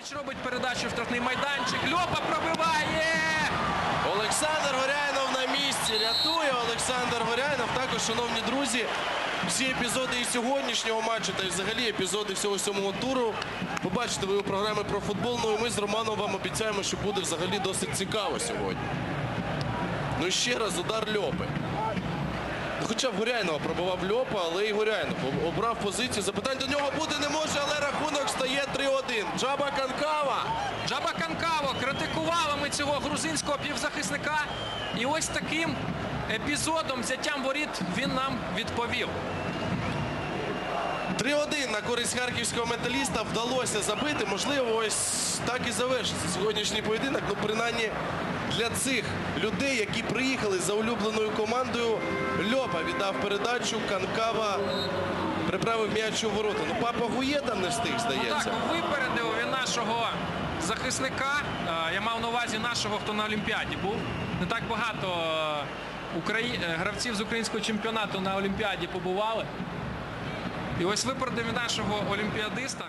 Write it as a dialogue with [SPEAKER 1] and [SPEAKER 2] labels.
[SPEAKER 1] Іванович робить передачу в штрафний майданчик. Льопа пробиває.
[SPEAKER 2] Олександр Горяйнов на місці. Рятує Олександр Горяйнов. Також, шановні друзі, всі епізоди і сьогоднішнього матчу, та й взагалі епізоди всього сьомого туру. Побачите ви у програмі про футбол. Ну і ми з Романом вам обіцяємо, що буде взагалі досить цікаво сьогодні. Ну і ще раз удар Льопи. Ну, Хоча в Горяйнова пробував Льопа, але і Горяйнов обрав позицію. Запитань до нього бути не може, але рахунок стає 3-1. Джаба Канкава.
[SPEAKER 1] Джаба Канкаво критикували ми цього грузинського півзахисника. І ось таким епізодом взяттям воріт він нам відповів.
[SPEAKER 2] 3-1 на користь харківського металіста вдалося забити. Можливо, ось так і завершиться сьогоднішній поєдинок. Ну, принаймні для цих людей, які приїхали за улюбленою командою, Льопа віддав передачу, Канкава приправив м'яч у ворота. Ну, папа Гує там не встиг,
[SPEAKER 1] Так,
[SPEAKER 2] здається.
[SPEAKER 1] випередив він нашого захисника. Е, Я мав на увазі нашого, хто на Олімпіаді був. Не так багато е, украї... е, гравців з українського чемпіонату на Олімпіаді побували. І ось випередив нашого олімпіадиста.